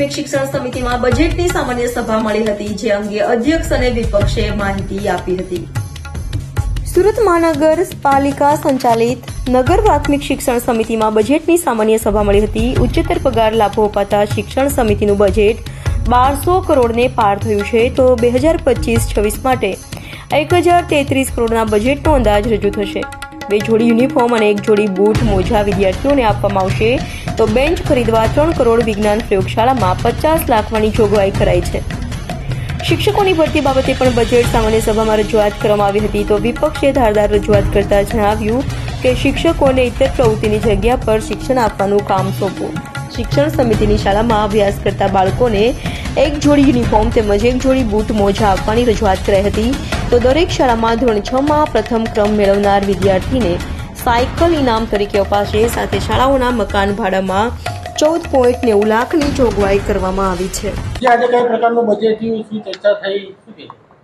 પ્રાથમિક શિક્ષણ સમિતિમાં બજેટની સામાન્ય સભા મળી હતી, જે અંગે અધ્યક્ષ અને વિપક્ષે માહિતી આપી હતી. સુરત મહાનગર પાલિકા સંચાલિત નગર પ્રાથમિક શિક્ષણ સમિતિમાં બજેટની સામાન્ય સભા મળી હતી. ઉચ્ચતર પગાર લાભો અપાતા શિક્ષણ સમિતિનું બજેટ બારસો કરોડને પાર થયું છે. તો બે હજાર પચીસ છવ્વીસ માટે એક હજાર તેત્રીસ કરોડના બજેટનો અંદાજ રજૂ થશે. બે જોડી યુનિફોર્મ અને એક જોડી બૂટ મોજા વિદ્યાર્થીઓને આપવામાં આવશે. તો બેન્ચ ખરીદવા ત્રણ કરોડ વિજ્ઞાન પ્રયોગશાળામાં પચાસ લાખવાની જોગવાઈ કરાઈ છે. શિક્ષકોની ભરતી બાબતે પણ બજેટ સામાન્ય સભામાં રજૂઆત કરવામાં આવી હતી. તો વિપક્ષે ધારદાર રજૂઆત કરતા જણાવ્યું કે શિક્ષકોને ઇતર પ્રવૃત્તિની જગ્યા પર શિક્ષણ આપવાનું કામ સોંપવું. શિક્ષણ સમિતિની શાળામાં અભ્યાસ કરતા બાળકોને એક જોડી યુનિફોર્મ તેમજ એક જોડી બૂટ મોજા આપવાની રજૂઆત કરાઈ હતી. તો દરેક શાળામાં ધોરણ છ માં પ્રથમ ક્રમ મેળવનાર વિદ્યાર્થીને સાયકલ ઇનામ તરીકે અપાશે. સાથે શાળાઓના મકાન ભાડામાં ચૌદ પોઈન્ટ નેવું લાખની જોગવાઈ કરવામાં આવી છે. આજે કઈ પ્રકારનું બજેટ થયું શું ચર્ચા થઈ?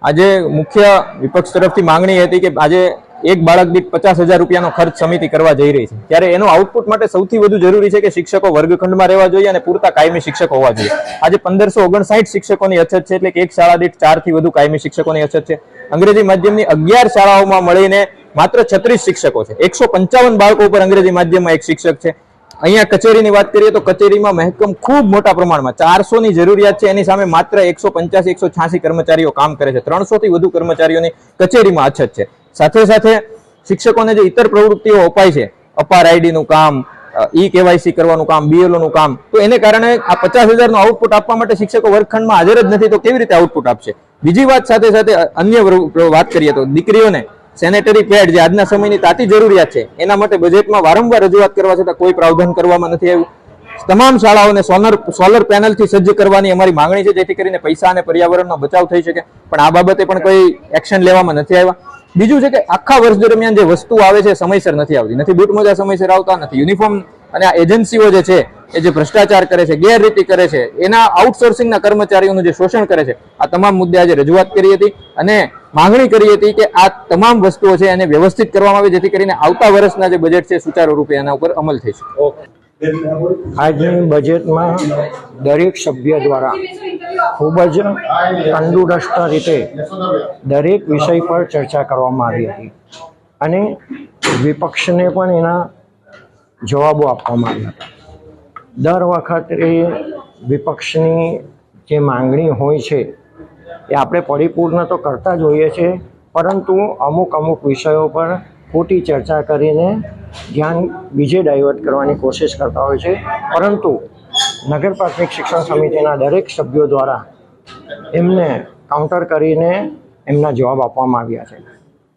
આજે મુખ્ય વિપક્ષ તરફથી માંગણી હતી કે આજે એક બાળક દીઠ પચાસ હજાર રૂપિયાનો ખર્ચ સમિતિ કરવા જઈ રહી છે. ત્યારે એનો આઉટપુટ માટે સૌથી વધુ જરૂરી છે કે શિક્ષકો વર્ગખંડમાં રહેવા જોઈએ અને પૂરતા કાયમી શિક્ષક હોવા જોઈએ. આજે પંદરસો ઓગણસાઠ શિક્ષકોની અછત છે એટલે એક શાળા દીઠ ચારથી વધુ કાયમી શિક્ષકોની અછત છે. અંગ્રેજી માધ્યમની અગિયાર શાળાઓમાં મળીને માત્ર છત્રીસ શિક્ષકો છે. એકસો પંચાવન બાળકો ઉપર અંગ્રેજી માધ્યમમાં એક શિક્ષક છે. અહીંયા કચેરીની વાત કરીએ તો કચેરીમાં મહેકમ ખૂબ મોટા પ્રમાણમાં. ચારસો ની જરૂરિયાત છે, એની સામે માત્ર એકસો પંચ્યાસી, એકસો છ્યાસી કર્મચારીઓ કામ કરે છે. ત્રણસો થી વધુ કર્મચારીઓની કચેરીમાં અછત છે. સાથે સાથે શિક્ષકોને જે ઇતર પ્રવૃત્તિઓ અપાય છે, અપાર આઈડીનું કામ ઈ કેવાયસી કરવાનું કામ બીએલઓનું કામ, તો એને કારણે આ પચાસ હજારનું આઉટપુટ આપવા માટે શિક્ષકો વર્ગખંડમાં હાજર જ નથી, તો કેવી રીતે આઉટપુટ આપશે? બીજી વાત સાથે સાથે અન્ય વાત કરીએ તો દીકરીઓને સેનેટરી પેડ જે આજના સમયની તાતી જરૂરિયાત છે, એના માટે બજેટમાં વારંવાર રજૂઆત કરવા છતાં કોઈ પ્રાવધાન કરવામાં નથી આવ્યું. તમામ શાળાઓને સોલર સોલર પેનલથી સજ્જ કરવાની અમારી માંગણી છે, જેથી કરીને પૈસા અને પર્યાવરણનો બચાવ થઈ શકે. પણ આ બાબતે પણ કોઈ એક્શન લેવામાં નથી આવ્યા. બીજું છે કે આખા વર્ષ દરમિયાન જે વસ્તુ આવે છે, સમયસર નથી આવતી. નથી બૂટ મોજા સમયસર આવતા, નથી યુનિફોર્મ અને આ એજન્સીઓ જે છે, એ જે ભ્રષ્ટાચાર કરે છે, ગેરરીતિ કરે છે, એના આઉટસોર્સિંગના કર્મચારીઓનું જે શોષણ કરે છે, આ તમામ મુદ્દે આજે રજૂઆત કરી હતી અને માંગણી કરી હતી કે આ તમામ વસ્તુઓ છે એને વ્યવસ્થિત કરવામાં આવે, જેથી કરીને આવતા વર્ષના જે બજેટ છે, સુચારુ રૂપે એના ઉપર અમલ થઈ શકે. આજની બજેટમાં દરેક સભ્ય દ્વારા ખૂબ જ તંદુરસ્ત રીતે દરેક વિષય પર ચર્ચા કરવામાં આવી હતી. અને વિપક્ષને પણ એના જવાબો આપવામાં આવ્યા હતા. દર વખતે વિપક્ષની જે માંગણી હોય છે, એ આપણે પરિપૂર્ણ તો કરતા જ હોઈએ છીએ, પરંતુ અમુક અમુક વિષયો પર ખોટી ચર્ચા કરીને ધ્યાન બીજે ડાયવર્ટ કરવાની કોશિશ કરતા હોય છે. પરંતુ નગર પ્રાથમિક શિક્ષણ સમિતિના દરેક સભ્યો દ્વારા એમને કાઉન્ટર કરીને એમના જવાબ આપવામાં આવ્યા છે.